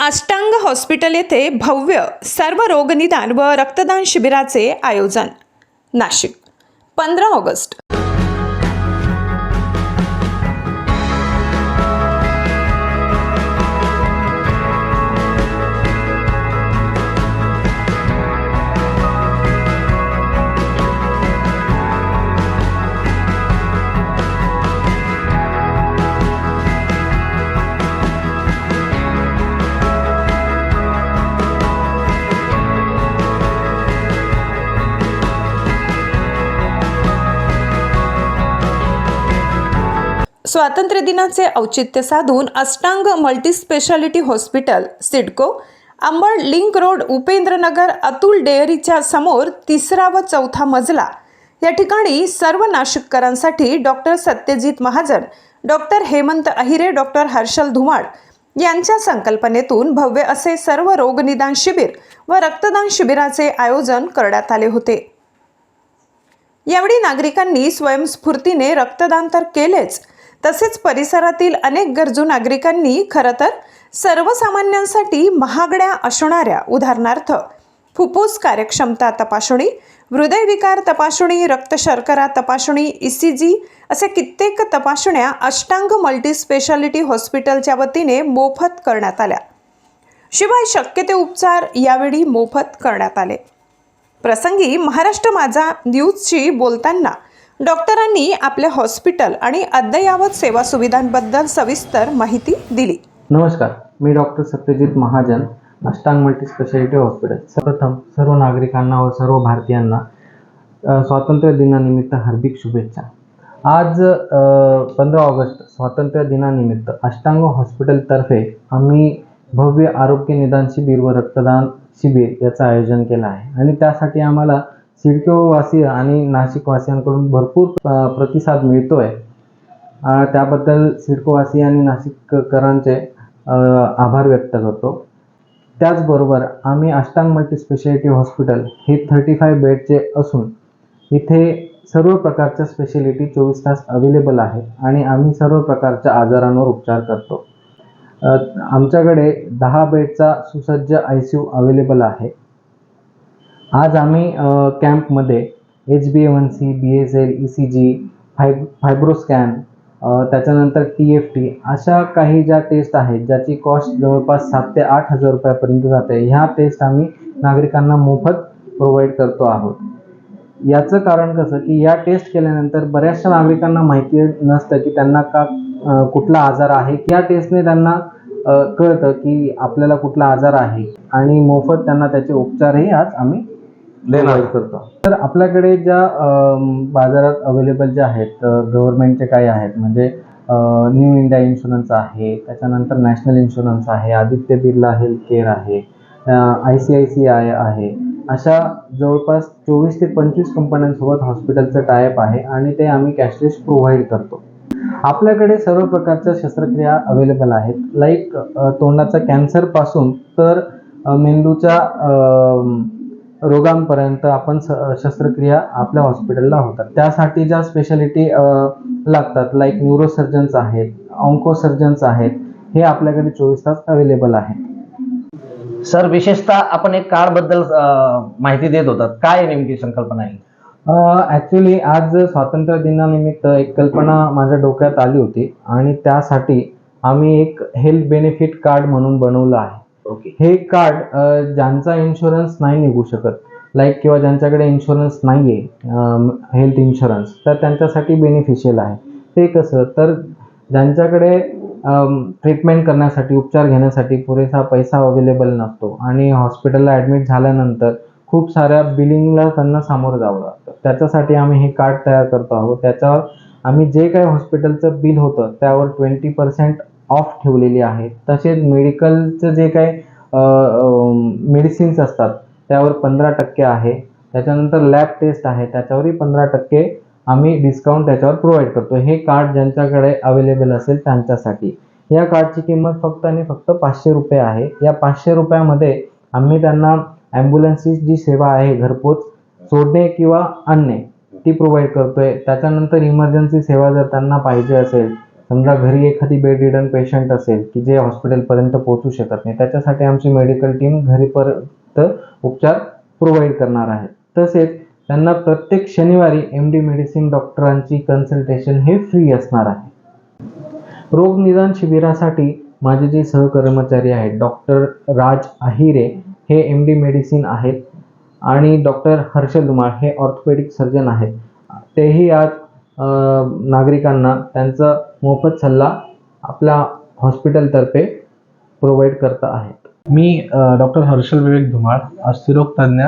अष्टांग hospital येथे भव्य सर्व रोगनिदान व रक्तदान शिबिराचे आयोजन. नाशिक पंधरा ऑगस्ट. स्वातंत्र्य दिनाचे औचित्य साधून Ashtang multispeciality hospital CIDCO Ambad link road Upendranagar Atul डेअरीच्या समोर तिसरा व चौथा मजला. या ठिकाणी सर्व नाशिककरांसाठी doctor Satyajit Mahajan doctor Hemant Ahire doctor Harshal Dhumal यांच्या संकल्पनेतून भव्य असे सर्व रोगनिदान शिबिर व रक्तदान शिबिराचे आयोजन करण्यात आले होते. यावेळी नागरिकांनी स्वयंस्फूर्तीने रक्तदान तर केलेच तसेच परिसरातील अनेक गरजू नागरिकांनी खरं तर सर्वसामान्यांसाठी महागड्या असणाऱ्या उदाहरणार्थ फुफ्फुस कार्यक्षमता तपासणी हृदयविकार तपासणी रक्तशर्करा तपासणी ई सी जी असे कित्येक तपासण्या अष्टांग मल्टीस्पेशालिटी हॉस्पिटलच्या वतीने मोफत करण्यात आल्या. शिवाय शक्य ते उपचार यावेळी मोफत करण्यात आले. प्रसंगी महाराष्ट्र माझा न्यूजशी बोलताना डॉक्टरांनी आपल्या हॉस्पिटल आणि अद्ययावत सेवा सुविधांबद्दल सविस्तर माहिती दिली. नमस्कार मी doctor Satyajit Mahajan Ashtang multi speciality hospital सर्वप्रथम सर्व नागरिकांना व सर्व भारतीयांना स्वातंत्र्य दिनानिमित्त हार्दिक शुभेच्छा. आज पंधरा ऑगस्ट स्वातंत्र्य दिनानिमित्त अष्टांग हॉस्पिटलतर्फे आम्ही भव्य आरोग्य निदान शिबिर व रक्तदान शिबिर याचं आयोजन केलं आहे. आणि त्यासाठी आम्हाला सिडकोवासी आणि नाशिकवासियांकडून भरपूर प्रतिसाद मिळतो आहे त्याबद्दल सिडकोवासी आणि नाशिककरांचे आभार व्यक्त करतो. त्याचबरोबर आम्ही अष्टांग मल्टी स्पेशालिटी हॉस्पिटल हे थर्टी फाय बेडचे असून इथे सर्व प्रकारच्या स्पेशालिटी चोवीस तास अवेलेबल आहे आणि आम्ही सर्व प्रकारच्या आजारांवर उपचार करतो. आमच्याकडे दहा बेडचा सुसज्ज आय सी यू अवेलेबल आहे. आज आम्ही कॅम्पमध्ये H B A one C B S L E C G fibro fibroscan त्याच्यानंतर टी एफ टी अशा काही ज्या टेस्ट आहेत ज्याची कॉस्ट जवळपास सात ते आठ हजार रुपयापर्यंत जाते ह्या टेस्ट आम्ही नागरिकांना मोफत प्रोव्हाइड करतो आहोत. याचं कारण कसं की या टेस्ट केल्यानंतर बऱ्याचशा नागरिकांना माहिती नसतं की त्यांना का कुठला आजार आहे. या टेस्टने त्यांना कळतं की आपल्याला कुठला आजार आहे आणि मोफत त्यांना त्याचे उपचारही आज आम्ही करतो तर आपल्याकडे ज्या बाजारात अवेलेबल जे आहेत गव्हर्नमेंटचे काही आहेत म्हणजे न्यू इंडिया इन्शुरन्स आहे त्याच्यानंतर नॅशनल इन्शुरन्स आहे आदित्य बिर्ला हेल्थ केअर आहे I C I C I आहे. अशा जवळपास चोवीस ते पंचवीस कंपन्यांसोबत हॉस्पिटलचं टायअप आहे आणि ते आम्ही कॅशलेस प्रोव्हाइड करतो. आपल्याकडे सर्व प्रकारच्या शस्त्रक्रिया अवेलेबल आहेत. लाईक तोंडाचा कॅन्सरपासून तर मेंदूच्या रोगांपर्यंत आपण शस्त्रक्रिया आपल्या हॉस्पिटलला होतात. त्यासाठी ज्या स्पेशालिटी लागतात लाईक न्यूरोसर्जन्स आहेत ऑन्कोसर्जन्स आहेत हे आपल्याकडे चोवीस तास अवेलेबल आहेत सर विशेषतः आपण एक कार्डबद्दल अं, माहिती देत होतात. काय नेमकी संकल्पना आहे ॲक्च्युली आज स्वातंत्र्य दिनानिमित्त एक कल्पना माझ्या डोक्यात आली होती आणि त्यासाठी आम्ही एक हेल्थ बेनिफिट कार्ड म्हणून बनवलं आहे. ओके हे कार्ड ज्यांचा इन्शुरन्स नाही निघू शकत लाईक किंवा ज्यांच्याकडे इन्शुरन्स नाही आहे हेल्थ इन्शुरन्स तर त्यांच्यासाठी बेनिफिशियल आहे. ते कसं तर ज्यांच्याकडे ट्रीटमेंट करण्यासाठी उपचार घेण्यासाठी पुरेसा पैसा अवेलेबल नसतो आणि हॉस्पिटलला ॲडमिट झाल्यानंतर खूप साऱ्या बिलिंगला त्यांना सामोरं जावं लागतं. त्याच्यासाठी आम्ही हे कार्ड तयार करतो आहोत. त्याच्यावर आम्ही जे काही हॉस्पिटलचं बिल होतं त्यावर ट्वेंटी पर्सेंट ऑफ ठेवलेली आहे तसेच मेडिकलचं जे काही मेडिसिन्स असतात त्यावर पंधरा टक्के आहे. त्याच्यानंतर लॅब टेस्ट आहे त्याच्यावरही पंधरा टक्के आम्ही डिस्काउंट त्याच्यावर प्रोव्हाइड करतो. हे कार्ड ज्यांच्याकडे अवेलेबल असेल त्यांच्यासाठी. या कार्डची किंमत फक्त आणि फक्त पाचशे रुपये आहे. या पाचशे रुपयामध्ये आम्ही त्यांना ॲम्ब्युलन्सची जी सेवा आहे घरपोच सोडणे किंवा आणणे ती प्रोव्हाइड करतोय. त्याच्यानंतर इमर्जन्सी सेवा जर त्यांना पाहिजे असेल समजा घरी एखादी बेड रिडन पेशंट असेल की जे हॉस्पिटलपर्यंत पोहोचू शकत नाही त्याच्यासाठी आमची मेडिकल टीम घरीपर्यंत उपचार प्रोव्हाइड करणार आहे. तसेच त्यांना प्रत्येक शनिवारी एम डी मेडिसिन डॉक्टरांची कन्सल्टेशन हे फ्री असणार आहे. रोगनिदान शिबिरासाठी माझे जे सहकर्मचारी आहेत डॉक्टर राज आहिरे हे एम डी मेडिसिन आहेत आणि डॉक्टर हर्षल धुमाळ हे ऑर्थोपेडिक सर्जन आहेत. तेही आज नागरिकांना त्यांचं मोफत सल्ला आपल्या हॉस्पिटलतर्फे प्रोव्हाइड करत आहेत मी डॉक्टर हर्षल विवेक धुमाळ अस्थिरोग तज्ज्ञ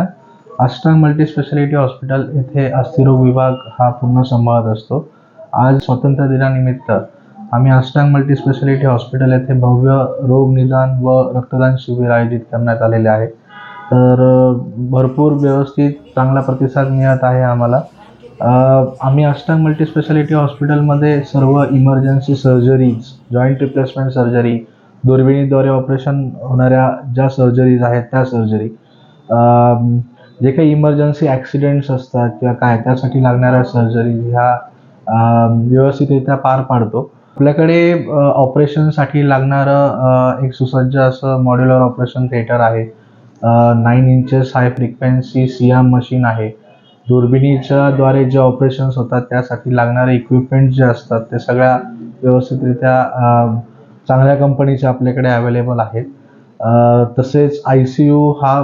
अष्टांग मल्टी स्पेशालिटी हॉस्पिटल येथे अस्थिरोग विभाग हा पूर्ण सांभाळत असतो. आज स्वातंत्र्य दिनानिमित्त आम्ही अष्टांग मल्टी स्पेशालिटी हॉस्पिटल येथे भव्य रोग निदान व रक्तदान शिबिर आयोजित करण्यात आलेले आहे. तर भरपूर व्यवस्थित चांगला प्रतिसाद मिळत आहे आम्हाला. आम्ही अष्टांग मल्टी स्पेशालिटी हॉस्पिटलमध्ये सर्व emergency surgeries joint replacement surgery दुर्बिणीद्वारे operation होणाऱ्या ज्या सर्जरीज आहेत त्या सर्जरी जे काही इमर्जन्सी ॲक्सिडेंट्स असतात किंवा काय त्यासाठी लागणाऱ्या सर्जरीज ह्या व्यवस्थितरित्या पार पाडतो. आपल्याकडे ऑपरेशनसाठी लागणारं एक सुसज्ज असं मॉड्युलर ऑपरेशन थिएटर आहे. Nine inches high frequency C arm machine आहे. दुर्बिणीच्या द्वारे जे ऑपरेशन्स होतात त्यासाठी लागणारे इक्विपमेंट जे असतात ते सगळ्या व्यवस्थितरित्या चांगल्या कंपनीचे आपल्याकडे अवेलेबल आहेत. तसेच आय सी यू हा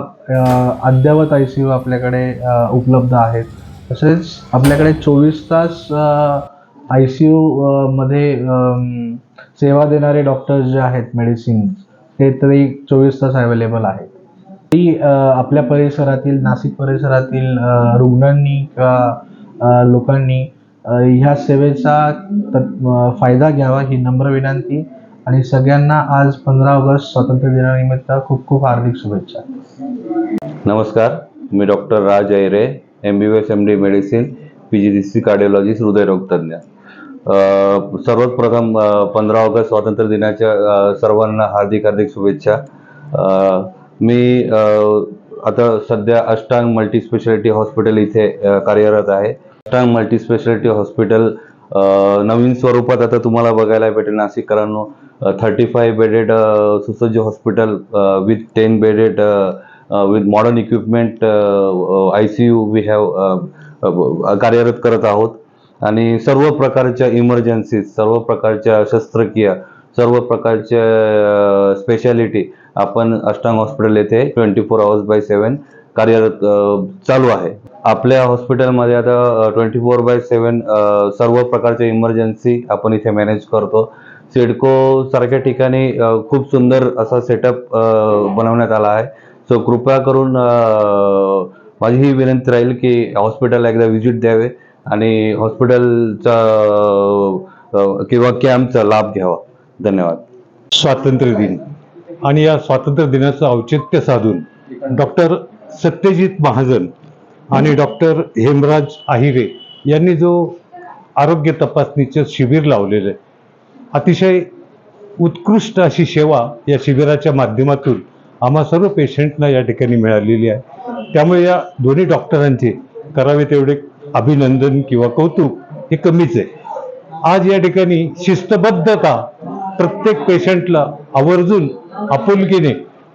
अद्ययावत आय सी यू आपल्याकडे उपलब्ध आहेत तसेच आपल्याकडे चोवीस तास आय सी यू मध्ये सेवा देणारे डॉक्टर्स जे आहेत मेडिसिन ते तरी चोवीस तास अवेलेबल आहेत. ती आपल्या परिसरातील नाशिक परिसरातील रुग्णांनी किंवा लोकांनी ह्या सेवेचा तत्- फायदा घ्यावा ही नम्र विनंती आणि सगळ्यांना आज पंधरा ऑगस्ट स्वातंत्र्य दिनानिमित्त खूप खूप हार्दिक शुभेच्छा. नमस्कार मी doctor Raj Aire M B S M D medicine P G D C cardiologist हृदयरोगतज्ञ तज्ञ सर्वात प्रथम पंधरा ऑगस्ट स्वातंत्र्य दिनाच्या सर्वांना हार्दिक हार्दिक शुभेच्छा. मी आता सध्या अष्टांग मल्टी स्पेशालिटी हॉस्पिटल इथे कार्यरत आहे. अष्टांग मल्टी स्पेशालिटी हॉस्पिटल नवीन स्वरूपात आता तुम्हाला बघायला भेटेल नाशिककरांनो. थर्टी फाय बेडेड सुसज्ज hospital with ten bedded with modern equipment I C U we have कार्यरत करत आहोत. आणि सर्व प्रकारच्या इमर्जन्सीज सर्व प्रकारच्या शस्त्रक्रिया सर्व प्रकारच्या स्पेशालिटी आपण अष्टांग हॉस्पिटल येथे twenty four hours by seven कार्यरत चालू आहे. आपल्या हॉस्पिटलमध्ये आता ट्वेंटी फोर बाय सेवन सर्व प्रकारच्या इमर्जन्सी आपण इथे मॅनेज करतो. सिडको सारख्या ठिकाणी खूप सुंदर असा सेटअप बनवण्यात आला आहे. सो कृपया करून माझी ही विनंती राहील की हॉस्पिटलला एकदा व्हिजिट द्यावे आणि हॉस्पिटलचा किंवा कॅम्पचा लाभ घ्यावा. धन्यवाद. स्वातंत्र्य दिन. आणि या स्वातंत्र्य दिनाचं औचित्य साधून डॉक्टर सत्यजित महाजन आणि डॉक्टर हेमराज आहिरे यांनी जो आरोग्य तपासणीचं शिबिर लावलेलं आहे अतिशय उत्कृष्ट अशी सेवा या शिबिराच्या माध्यमातून आम्हा सर्व पेशंटना या ठिकाणी मिळालेली आहे. त्यामुळे या दोन्ही डॉक्टरांचे करावे तेवढे अभिनंदन किंवा कौतुक हे कमीच आहे. आज या ठिकाणी शिस्तबद्धता प्रत्येक पेशंटला आवर्जून आपुलकीने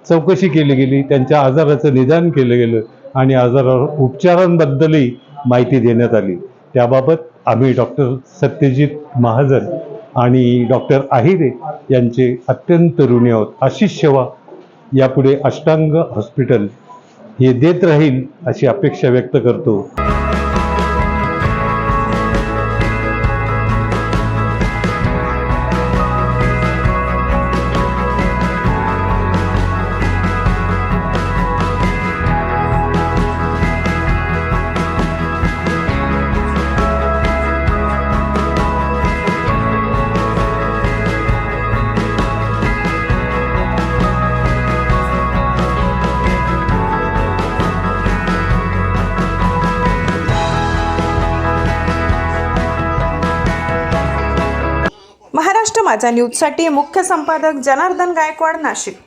चौकशी केली गेली त्यांच्या आजाराचं निदान केलं गेलं आणि आजारावर उपचारांबद्दलही माहिती देण्यात आली. त्याबाबत आम्ही डॉक्टर सत्यजित महाजन आणि डॉक्टर आहिरे यांचे अत्यंत ऋणी आहोत. अशीच सेवा यापुढे अष्टांग हॉस्पिटल हे देत राहील अशी अपेक्षा व्यक्त करतो. महाराष्ट्र माझा न्यूजसाठी मुख्य संपादक जनार्दन गायकवाड नाशिक.